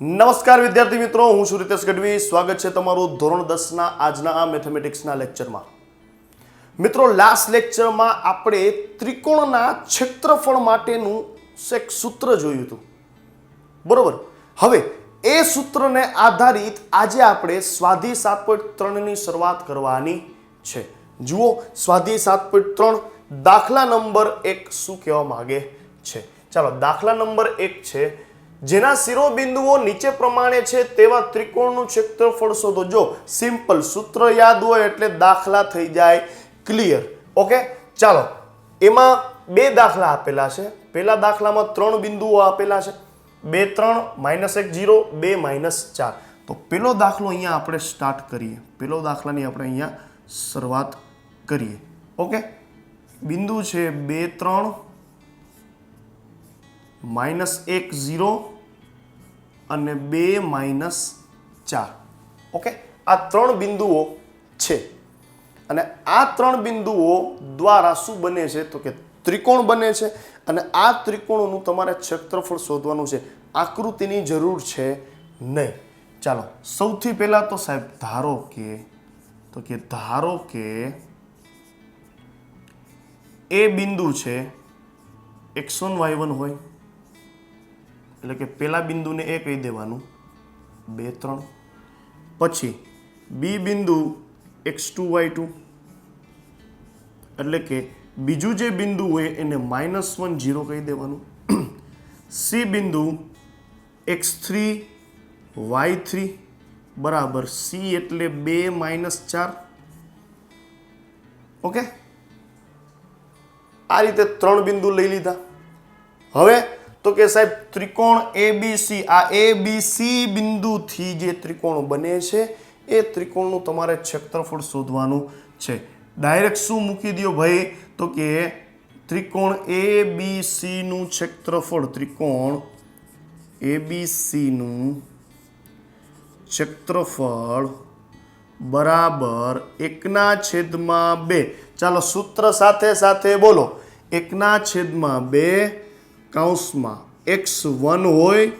નમસ્કાર વિદ્યાર્થી મિત્રો, હું છું રીતેશ ગઢવી. સ્વાગત છે તમારું ધોરણ દસના આજના આ મેથેમેટિક્સના લેક્ચરમાં. મિત્રો લાસ્ટ લેક્ચરમાં આપણે ત્રિકોણના ક્ષેત્રફળ માટેનું એક સૂત્ર જોયું હતું. બરોબર? હવે, એ સૂત્રને આધારિત આજે આપણે સ્વાધ્યાય સાત પોઈન્ટ ત્રણની શરૂઆત કરવાની છે. જુઓ, સ્વાધ્યાય સાત પોઈન્ટ ત્રણ દાખલા નંબર એક શું કહેવા માગે છે? ચાલો, દાખલા નંબર એક છે. જેના શિરોબિંદુઓ નીચે પ્રમાણે છે તેવા ત્રિકોણનું ક્ષેત્રફળ શોધો. જો સિમ્પલ સૂત્ર યાદ હોય એટલે દાખલા થઈ જાય ક્લિયર. ઓકે? ચાલો. એમાં બે દાખલા આપેલા છે. પહેલા દાખલામાં ત્રણ બિંદુઓ આપેલા છે. બે ત્રણ માઇનસ એક જીરો, બે માઇનસ ચાર. તો પેલો દાખલો અહીંયા આપણે સ્ટાર્ટ કરીએ. પેલો દાખલાની આપણે અહીંયા શરૂઆત કરીએ. ઓકે? બિંદુ છે બે ત્રણ માઇનસ એક ઝીરો અને બે માઇનસ ચાર. ઓકે? આ ત્રણ બિંદુઓ છે. અને આ ત્રણ બિંદુઓ દ્વારા શું બને છે? તો કે ત્રિકોણ બને છે. અને આ ત્રિકોણોનું તમારે ક્ષેત્રફળ શોધવાનું છે. આકૃતિની જરૂર છે નહીં. ચાલો, સૌથી પહેલાં તો સાહેબ ધારો કે, તો કે ધારો કે એ બિંદુ છે, એક્સ વન વાય વન હોય એટલે કે પહેલાં બિંદુને એ કહી દેવાનું. બે, ત્રણ. પછી બી બિંદુ એક્સ ટુ વાય ટુ. એટલે કે બીજું જે બિંદુ હોય એને માઇનસ વન જીરો કહી દેવાનું. સી બિંદુ એક્સ થ્રી વાય થ્રી બરાબર સી એટલે બે માઇનસ ચાર. ઓકે? આ રીતે ત્રણ બિંદુ લઈ લીધા. હવે તો કે સાહેબ, ત્રિકોણ એ બી સી આ એ બી સી બિંદુથી જે ત્રિકોણ બને છે, એ ત્રિકોણનું તમારે ક્ષેત્રફળ શોધવાનું છે. ડાયરેક્ટ શું મૂકી દો ભાઈ? તો કે ત્રિકોણ એ બી સીનું ક્ષેત્રફળ, ત્રિકોણ એ બી સીનું ક્ષેત્રફળ બરાબર એકના છેદમાં બે. ચાલો સૂત્ર સાથે સાથે બોલો. એકના છેદમાં બે કૌંસમાં એક્સ વન હોય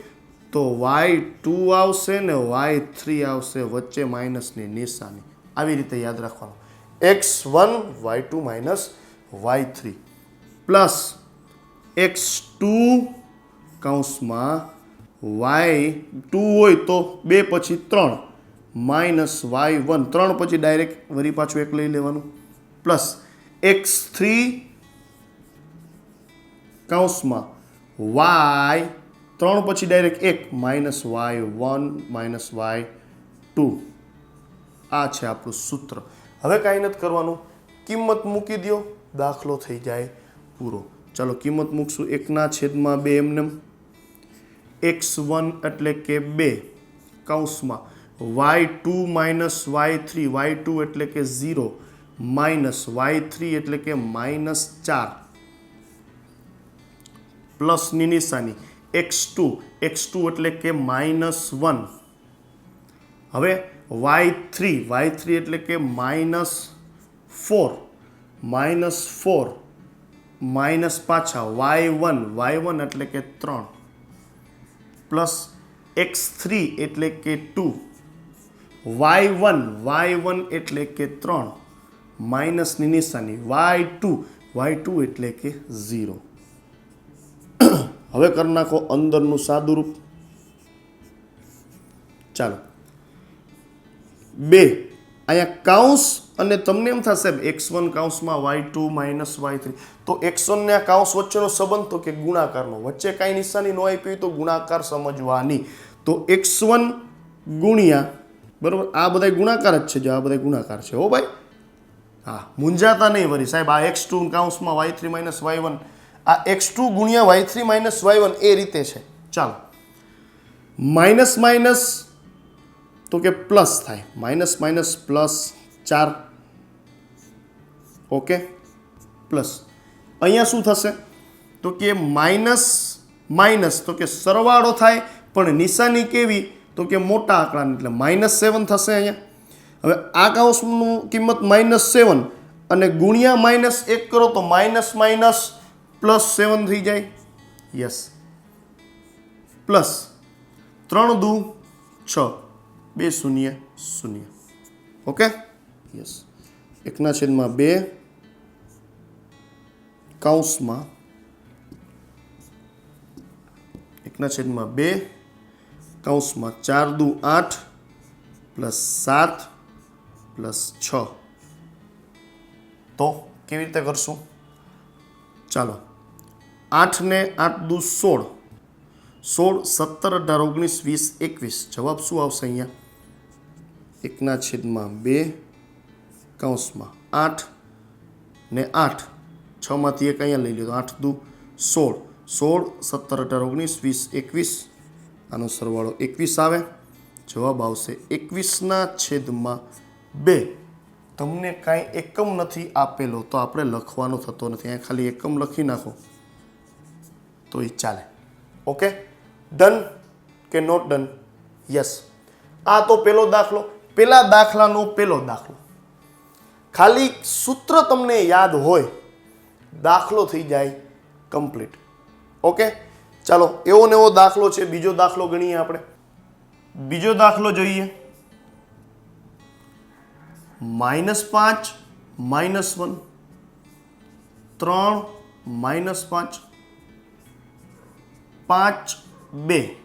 તો વાય ટુ આવશે ને વાય થ્રી આવશે વચ્ચે માઇનસની નિશાની. આવી રીતે યાદ રાખવાનું. X one Y two minus Y three plus X two કૌંસમાં વાય ટુ હોય તો બે પછી ત્રણ. માઇનસ વાય વન ત્રણ પછી ડાયરેક્ટ વરી પાછું એક લઈ લેવાનું. પ્લસ એક્સ થ્રી કૌંસમાં વાય ત્રણ પછી ડાયરેક્ટ એક minus Y one minus Y two આ છે આપણું સૂત્ર. હવે કાંઈ નથી કરવાનું. કિંમત મૂકી દો દાખલો થઈ જાય પૂરો. ચાલો કિંમત મૂકશું. એકના છેદમાં બે એમને. એક્સ વન એટલે કે બે કૌંસમાં. Y two minus Y three. Y two એટલે કે ઝીરો. માઇનસ વાય થ્રી એટલે કે માઇનસ ચાર. પ્લસની નિશાની એક્સ ટુ. એક્સ ટુ એટલે કે માઇનસ વન. હવે વાય થ્રી. વાય થ્રી એટલે કે minus four. Minus four. Minus પાછા વાય વન. વાય વન એટલે કે ત્રણ. પ્લસ એક્સ થ્રી એટલે કે two. Y one. Y one એટલે કે ત્રણ. માઇનસની નિશાની વાય ટુ. વાય ટુ એટલે કે ઝીરો. હવે કરી નાખો અંદરનું સાદુરૂપ. ચાલો. બે. અહીંયા કાઉન્સ અને તમને એમ થશે X one કાઉન્સમાં Y two minus Y three. તો એક્સ વનને આ કાઉન્સ વચ્ચેનો સંબંધ તો કે ગુણાકારનો. વચ્ચે કાંઈ નિશાની ન આપી તો ગુણાકાર સમજવાની. તો એક્સ વન ગુણ્યા, બરાબર? આ બધા ગુણાકાર જ છે જો, આ બધા ગુણાકાર છે. હો ભાઈ? હા, મૂંઝાતા નહીં વરી. સાહેબ, આ X two કાઉન્સમાં Y three minus Y one આ એક્સ ટુ ગુણ્યા Y three minus Y one એ રીતે છે. ચાલો. માઇનસ માઇનસ તો કે પ્લસ થાય. માઇનસ માઇનસ પ્લસ ચાર. ઓકે પ્લસ અહીંયા શું થશે? તો કે માઇનસ માઇનસ તો કે સરવાળો થાય, પણ નિશાની કેવી? તો કે મોટા આંકડાની. એટલે માઇનસ સેવન થશે અહીંયા. હવે આ કાઉસનું કિંમત માઇનસ સેવન અને ગુણ્યા માઇનસ એક કરો તો માઇનસ માઇનસ પ્લસ સેવન થઈ જાય? યસ. પ્લસ ત્રણ દુ છ. બે શૂન્ય શૂન્ય. ઓકે? યસ. એકના છેદમાં બે કૌંસમાં એકના છેદમાં બે કૌંસમાં ચાર દુ આઠ પ્લસ સાત પ્લસ છ. તો કેવી રીતે કરશું? ચાલો. આઠ ને આઠ દુ સોળ. સોળ, સત્તર, અઢાર, ઓગણીસ, વીસ, એકવીસ. જવાબ શું આવશે અહીંયા? એકના છેદમાં બે કૌંસમાં. આઠ ને આઠ. છમાંથી એક અહીંયા લઈ લીધો આઠ દુ સોળ. સોળ, સત્તર, અઢાર, ઓગણીસ, વીસ, એકવીસ. આનો સરવાળો એકવીસ આવે. જવાબ આવશે એકવીસના છેદમાં બે. તમને કાંઈ એકમ નથી આપેલો તો આપણે લખવાનો થતો નથી. અહીંયા ખાલી એકમ લખી નાખો. તો એ ચાલે. ઓકે ડન કે નોટ ડન યસ આ તો પેલો દાખલો. પેલા દાખલાનો પેલો દાખલો. ખાલી સૂત્ર તમને યાદ હોય, દાખલો થઈ જાય કમ્પ્લીટ ઓકે ચાલો, એવો ને એવો દાખલો છે, બીજો દાખલો ગણીએ આપણે. બીજો દાખલો જોઈએ. માઇનસ પાંચ માઇનસ વન ત્રણ માઇનસ પાંચ. પાંચ, બે.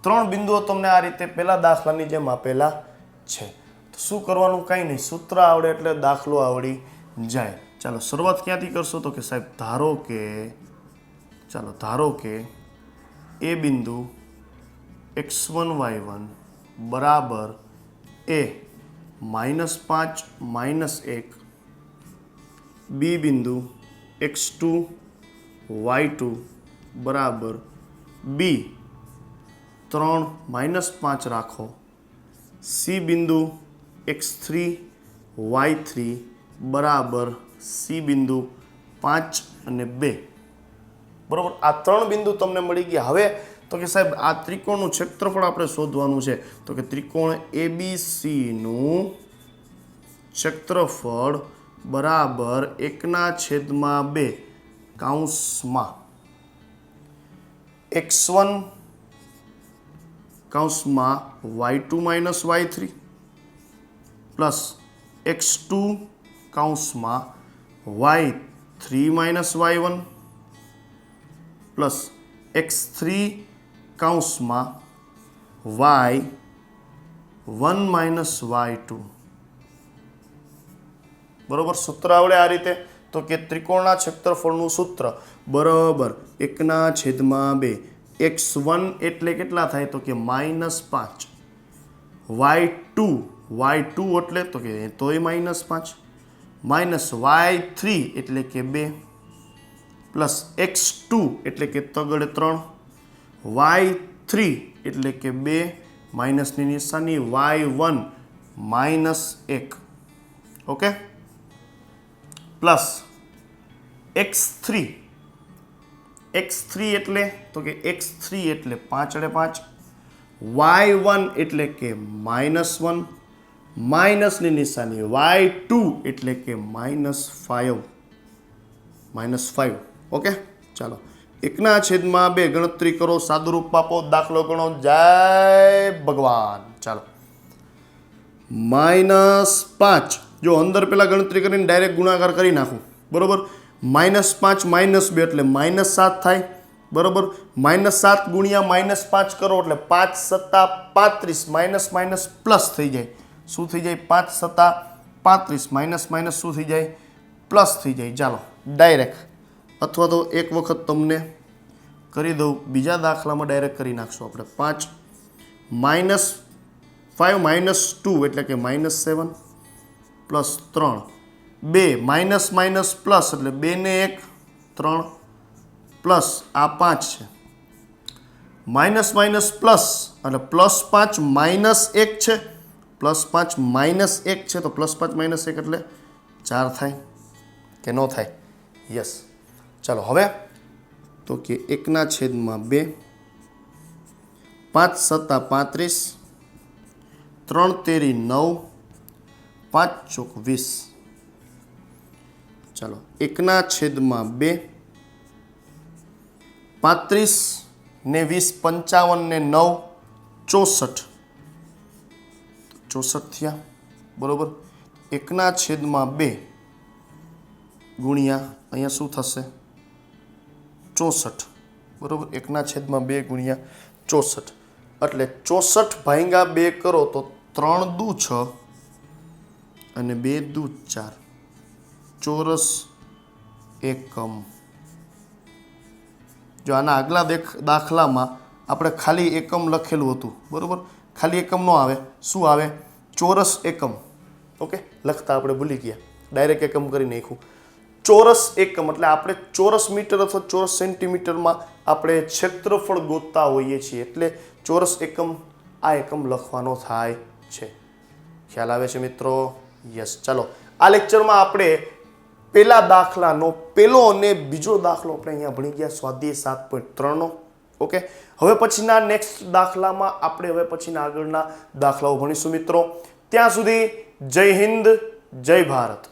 ત્રણ બિંદુઓ તમને આ રીતે પહેલાં દાખલાની જેમ આપેલા છે. તો શું કરવાનું? કાંઈ નહીં. સૂત્ર આવડે એટલે દાખલો આવડી જાય. ચાલો, શરૂઆત ક્યાંથી કરશો? તો કે સાહેબ, ધારો કે, ચાલો, ધારો કે એ બિંદુ એક્સ વન વાય વન બરાબર એ માઇનસ પાંચ, માઇનસ એક, બી બિંદુ એક્સ ટુ, વાય ટુ બરાબર બી. ત્રણ માઇનસ પાંચ રાખો. સી બિંદુ એક્સ થ્રી, વાય થ્રી બરાબર સી બિંદુ પાંચ અને બે. બરાબર? આ ત્રણ બિંદુ તમને મળી ગયા. હવે તો કે સાહેબ, આ ત્રિકોણનું ક્ષેત્રફળ આપણે શોધવાનું છે. તો કે ત્રિકોણ એબીસીનું ક્ષેત્રફળ બરાબર એકના છેદમાં બે કાઉન્સમાં એક્સ વન કૌંસમાં y two minus y three plus x two કૌંસમાં y three minus y one plus x three કૌંસમાં y one minus y two. બરોબર? સૂત્ર આવડે આ રીતે. તો કે ત્રિકોણના ક્ષેત્રફળનું સૂત્ર બરાબર. એકના છેદમાં બે. એક્સ વન એટલે કેટલા થાય? તો કે માઇનસ પાંચ. Y two. વાય ટુ એટલે તો કે તોય માઇનસ પાંચ. માઇનસ વાય થ્રી એટલે કે બે. પ્લસ એક્સ ટુ એટલે કે તગડે ત્રણ. વાય થ્રી એટલે કે બે. માઇનસની નિશાની વાય વન માઇનસ એક. Okay? Plus x three x three એટલે તો કે એક્સ થ્રી એટલે પાંચડે પાંચ. વાય વન એટલે કે માઇનસ વન. માઇનસની નિશાની વાય ટુ એટલે કે minus five minus five okay? ચાલો. એકના છેદમાં બે ગણતરી કરો, સાદુરૂપ આપો, દાખલો ગણો. જય ભગવાન. ચાલો. માઇનસ પાંચ. જો અંદર પહેલાં ગણતરી કરીને ડાયરેક્ટ ગુણાકાર કરી નાખું. બરોબર? માઇનસ પાંચ, માઇનસ બે એટલે માઇનસ સાત થાય. બરોબર? માઇનસ સાત ગુણ્યા માઇનસ પાંચ કરો એટલે પાંચ સત્તા પાંત્રીસ. માઇનસ માઇનસ પ્લસ થઈ જાય. શું થઈ જાય? પાંચ સત્તા પાંત્રીસ. માઇનસ માઇનસ શું થઈ જાય? પ્લસ થઈ જાય. ચાલો, ડાયરેક્ટ. અથવા તો એક વખત તમને કરી દઉં. બીજા દાખલામાં ડાયરેક્ટ કરી નાખશું આપણે. પાંચ માઇનસ ફાઇવ માઇનસ ટુ એટલે કે માઇનસ સેવન પ્લસ ત્રણ. બે, માઇનસ માઇનસ પ્લસ, એટલે બે ને એક, ત્રણ પ્લસ, આ પાંચ છે. માઇનસ માઇનસ પ્લસ, એટલે પ્લસ પાંચ માઇનસ એક છે. પ્લસ પાંચ માઇનસ એક છે, તો પ્લસ પાંચ માઇનસ એક એટલે ચાર થાય કે ન થાય? યસ ચાલો, હવે તો કે એકના છેદમાં બે, પાંચ સત્તા પાંત્રીસ, ત્રણ તેરી નવ, પાંચ ચોક વીસ. ચાલો. એકના છેદમાં બે. પાંત્રીસ ને વીસ, પંચાવન ને નવ, ચોસઠ. ચોસઠ થયા. બરોબર? એકના છેદમાં બે ગુણ્યા, અહીંયા શું થશે? ચોસઠ. બરોબર? એકના છેદમાં બે ગુણ્યા, ચોસઠ. એટલે ચોસઠ ભાંગા બે કરો તો ત્રણ દુ છ અને બે દુ ચાર. ચોરસ એકમ. જો આના આગલા દેખ, દાખલામાં આપણે ખાલી એકમ લખેલું હતું, બરાબર? ખાલી એકમ ન આવે. શું આવે? ચોરસ એકમ. ઓકે? લખતા આપણે ભૂલી ગયા. ડાયરેક્ટ એકમ કરી નાખ્યું. ચોરસ એકમ, એટલે આપણે ચોરસ મીટર અથવા ચોરસ સેન્ટીમીટરમાં આપણે ક્ષેત્રફળ ગોતતા હોઈએ છીએ. એટલે ચોરસ એકમ આ એકમ લખવાનો થાય છે. ખ્યાલ આવે છે મિત્રો? યસ. ચાલો. આ લેક્ચરમાં આપણે પેલા દાખલાનો પહેલો અને બીજો દાખલો આપણે અહીંયા ભણી ગયા, સ્વાધ્યાય સાત પોઈન્ટ ત્રણનો. ઓકે હવે પછીના નેક્સ્ટ દાખલામાં આપણે હવે પછીના આગળના દાખલાઓ ભણીશું મિત્રો. ત્યાં સુધી જય હિન્દ, જય ભારત.